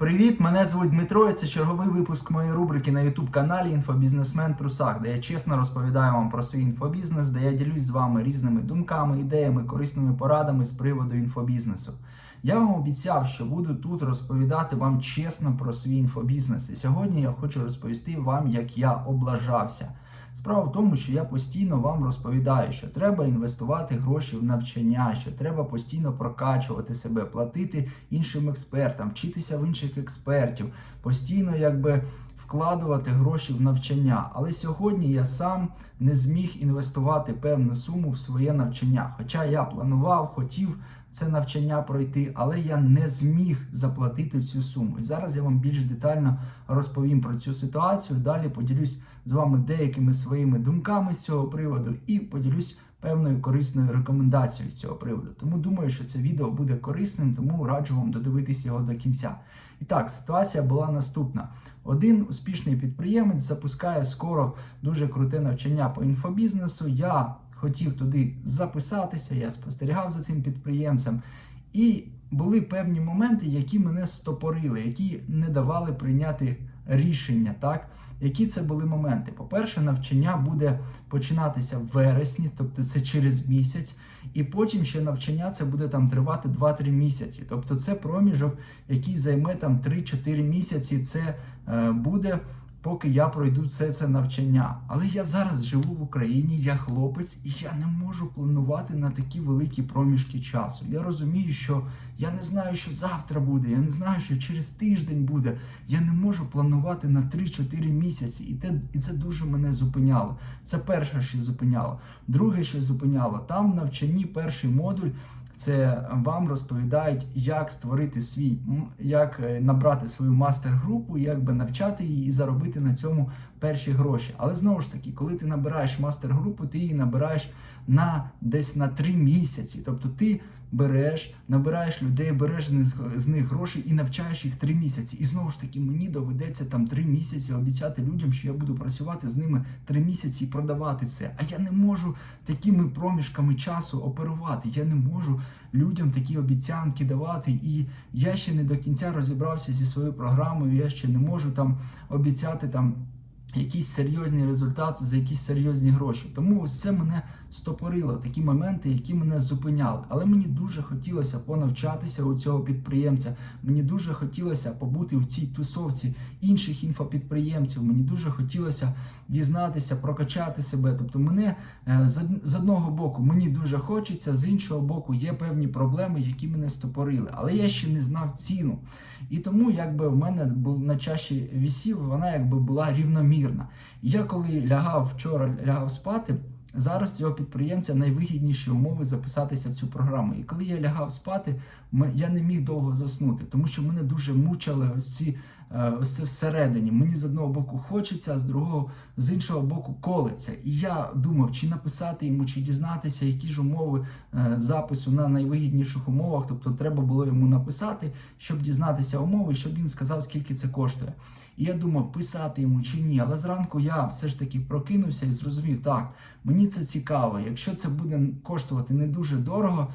Привіт, мене звуть Дмитро. і Це черговий випуск моєї рубрики на youtube каналі Інфобізнесмен Трусак, де я чесно розповідаю вам про свій інфобізнес, де я ділюсь з вами різними думками, ідеями, корисними порадами з приводу інфобізнесу. Я вам обіцяв, що буду тут розповідати вам чесно про свій інфобізнес. І сьогодні я хочу розповісти вам, як я облажався. Справа в тому, що я постійно вам розповідаю, що треба інвестувати гроші в навчання, що треба постійно прокачувати себе, платити іншим експертам, вчитися в інших експертів, постійно якби вкладувати гроші в навчання. Але сьогодні я сам не зміг інвестувати певну суму в своє навчання. Хоча я планував, хотів це навчання пройти, але я не зміг заплатити цю суму. І зараз я вам більш детально розповім про цю ситуацію. Далі поділюсь з вами деякими своїми думками з цього приводу і поділюсь певною корисною рекомендацією з цього приводу. Тому думаю, що це відео буде корисним, тому раджу вам додивитись його до кінця. І так, ситуація була наступна: один успішний підприємець запускає скоро дуже круте навчання по інфобізнесу. Я хотів туди записатися, я спостерігав за цим підприємцем. І були певні моменти, які мене стопорили, які не давали прийняти рішення. Так, які це були моменти? По-перше, навчання буде починатися в вересні, тобто це через місяць, і потім ще навчання це буде там тривати 2-3 місяці. Тобто це проміжок, який займе там 3-4 місяці. Це е, буде поки я пройду все це навчання. Але я зараз живу в Україні, я хлопець, і я не можу планувати на такі великі проміжки часу. Я розумію, що я не знаю, що завтра буде, я не знаю, що через тиждень буде. Я не можу планувати на 3-4 місяці, і те, і це дуже мене зупиняло. Це перше, що зупиняло. Друге, що зупиняло, там в навчанні перший модуль. Це вам розповідають, як створити свій, як е, набрати свою мастер-групу, як би навчати її і заробити на цьому перші гроші. Але знову ж таки, коли ти набираєш мастер-групу, ти її набираєш на десь на три місяці. Тобто ти береш, набираєш людей, береш з них, гроші і навчаєш їх три місяці. І знову ж таки, мені доведеться там три місяці обіцяти людям, що я буду працювати з ними три місяці і продавати це. А я не можу такими проміжками часу оперувати. Я не можу людям такі обіцянки давати. І я ще не до кінця розібрався зі своєю програмою. Я ще не можу там обіцяти там. Якісь серйозні результати за якісь серйозні гроші. Тому ось це мене стопорило, такі моменти, які мене зупиняли. Але мені дуже хотілося понавчатися у цього підприємця. Мені дуже хотілося побути у цій тусовці інших інфопідприємців. Мені дуже хотілося дізнатися, прокачати себе. Тобто, мене е, з одного боку мені дуже хочеться, з іншого боку, є певні проблеми, які мене стопорили. Але я ще не знав ціну. І тому, якби в мене був на чаші вісів, вона якби була рівномірна. Я коли лягав вчора, лягав спати. Зараз цього підприємця найвигідніші умови записатися в цю програму. І коли я лягав спати, я не міг довго заснути, тому що мене дуже мучили ось ці ось це всередині. Мені з одного боку хочеться, а з другого, з іншого боку, колеться. І я думав, чи написати йому, чи дізнатися, які ж умови е, запису на найвигідніших умовах. Тобто треба було йому написати, щоб дізнатися умови, щоб він сказав, скільки це коштує. І я думав, писати йому чи ні. Але зранку я все ж таки прокинувся і зрозумів, так, мені це цікаво. Якщо це буде коштувати не дуже дорого,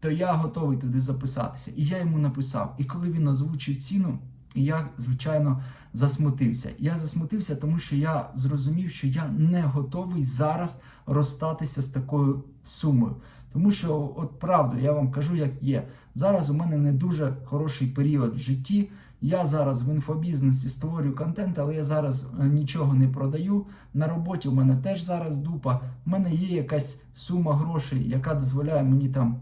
то я готовий туди записатися. І я йому написав. І коли він озвучив ціну, я, звичайно, засмутився. Я засмутився, тому що я зрозумів, що я не готовий зараз розстатися з такою сумою. Тому що, от правду, я вам кажу, як є. Зараз у мене не дуже хороший період в житті. Я зараз в інфобізнесі створюю контент, але я зараз е, нічого не продаю. На роботі у мене теж зараз дупа. У мене є якась сума грошей, яка дозволяє мені там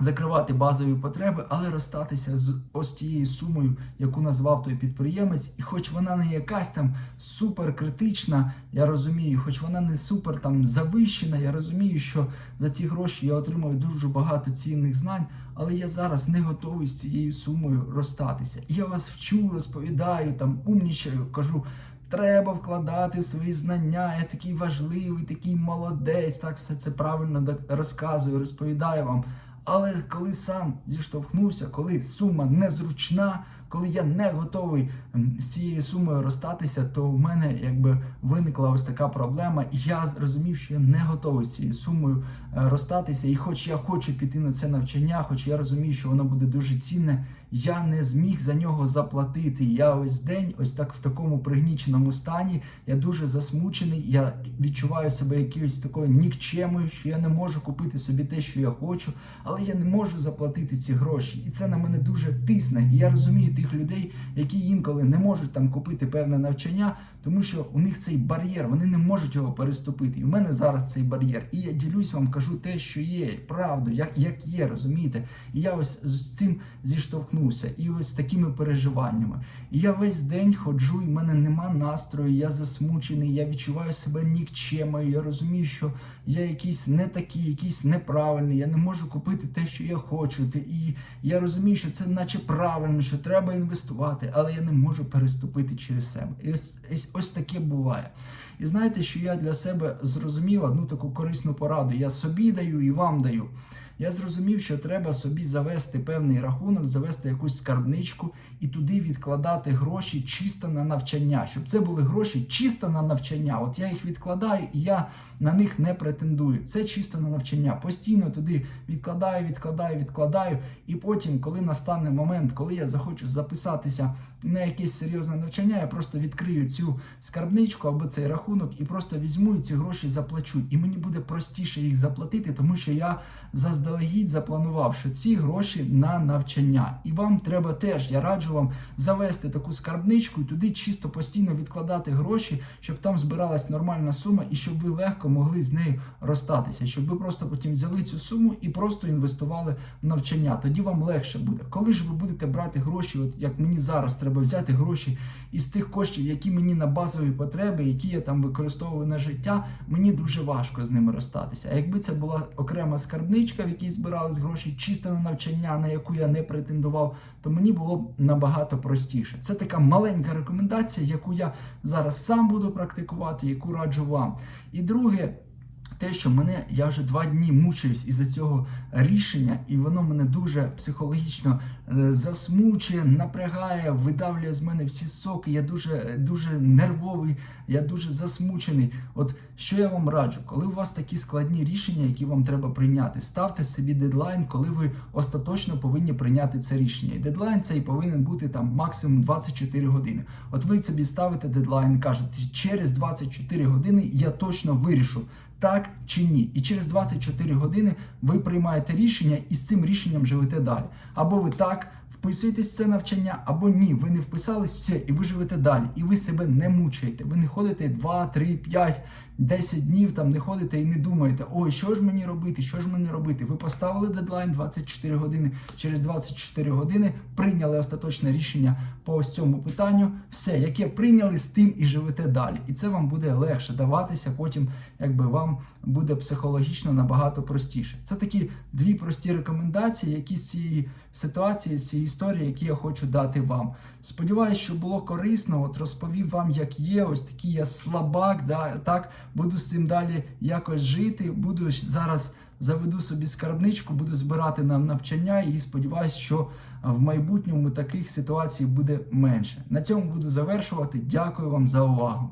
закривати базові потреби, але розстатися з ось тією сумою, яку назвав той підприємець, і хоч вона не якась там супер критична, я розумію, хоч вона не супер там завищена, я розумію, що за ці гроші я отримую дуже багато цінних знань, але я зараз не готовий з цією сумою розстатися. Я вас вчу, розповідаю, там умнічаю, кажу. Треба вкладати в свої знання. Я такий важливий, такий молодець. Так все це правильно розказую, розповідаю вам. Але коли сам зіштовхнувся, коли сума незручна, коли я не готовий з цією сумою розстатися, то в мене якби виникла ось така проблема, і я зрозумів, що я не готовий з цією сумою е, розстатися. І хоч я хочу піти на це навчання, хоч я розумію, що воно буде дуже цінне, я не зміг за нього заплатити. Я ось день, ось так в такому пригніченому стані. Я дуже засмучений. Я відчуваю себе якоюсь такою нікчемою, що я не можу купити собі те, що я хочу, але я не можу заплатити ці гроші. І це на мене дуже тисне. І я розумію тих людей, які інколи не можуть там купити певне навчання, тому що у них цей бар'єр, вони не можуть його переступити. І в мене зараз цей бар'єр. І я ділюсь вам, кажу те, що є, правду, як, як є, розумієте? І я ось з цим зіштовхнувся, і ось такими переживаннями. І я весь день ходжу, і в мене нема настрою, я засмучений, я відчуваю себе нікчемою. Я розумію, що я якийсь не такий, якийсь неправильний, я не можу купити те, що я хочу. І я розумію, що це наче правильно, що треба інвестувати, але я не можу переступити через себе. І ось, ось, ось таке буває. І знаєте, що я для себе зрозумів одну таку корисну пораду. Я собі даю і вам даю. Я зрозумів, що треба собі завести певний рахунок, завести якусь скарбничку і туди відкладати гроші чисто на навчання, щоб це були гроші чисто на навчання. От я їх відкладаю і я на них не претендую. Це чисто на навчання. Постійно туди відкладаю, відкладаю, відкладаю. І потім, коли настане момент, коли я захочу записатися на якесь серйозне навчання, я просто відкрию цю скарбничку або цей рахунок і просто візьму і ці гроші заплачу. І мені буде простіше їх заплатити, тому що я заздалегідь запланував, що ці гроші на навчання. І вам треба теж, я раджу вам завести таку скарбничку і туди чисто постійно відкладати гроші, щоб там збиралась нормальна сума і щоб ви легко могли з нею розстатися, щоб ви просто потім взяли цю суму і просто інвестували в навчання. Тоді вам легше буде. Коли ж ви будете брати гроші, от як мені зараз треба взяти гроші із тих коштів, які мені на базові потреби, які я там використовую на життя, мені дуже важко з ними розстатися. А якби це була окрема скарбничка, в якій збирались гроші, чисто на навчання, на яку я не претендував, то мені було б набагато простіше. Це така маленька рекомендація, яку я зараз сам буду практикувати, яку раджу вам. І друге. Те, що мене я вже два дні мучаюсь із-за цього рішення, і воно мене дуже психологічно засмучує, напрягає, видавлює з мене всі соки. Я дуже дуже нервовий, я дуже засмучений. От що я вам раджу, коли у вас такі складні рішення, які вам треба прийняти, ставте собі дедлайн, коли ви остаточно повинні прийняти це рішення. І дедлайн цей повинен бути там максимум 24 години. От ви собі ставите дедлайн, кажете, через 24 години я точно вирішу. Так чи ні, і через 24 години ви приймаєте рішення і з цим рішенням живете далі. Або ви так вписуєтесь в це навчання, або ні, ви не вписались в це і ви живете далі, і ви себе не мучаєте. Ви не ходите 2, 3, 5, 10 днів, там не ходите і не думаєте, ой, що ж мені робити, що ж мені робити. Ви поставили дедлайн 24 години. Через 24 години прийняли остаточне рішення по ось цьому питанню. Все, яке прийняли, з тим і живете далі. І це вам буде легше даватися. Потім, якби вам буде психологічно набагато простіше. Це такі дві прості рекомендації, які з цієї ситуації, з цієї історії, які я хочу дати вам. Сподіваюсь, що було корисно. От розповів вам, як є. Ось такий я слабак. Да, так буду з цим далі якось жити. Буду зараз заведу собі скарбничку, буду збирати на навчання і сподіваюся, що в майбутньому таких ситуацій буде менше. На цьому буду завершувати. Дякую вам за увагу.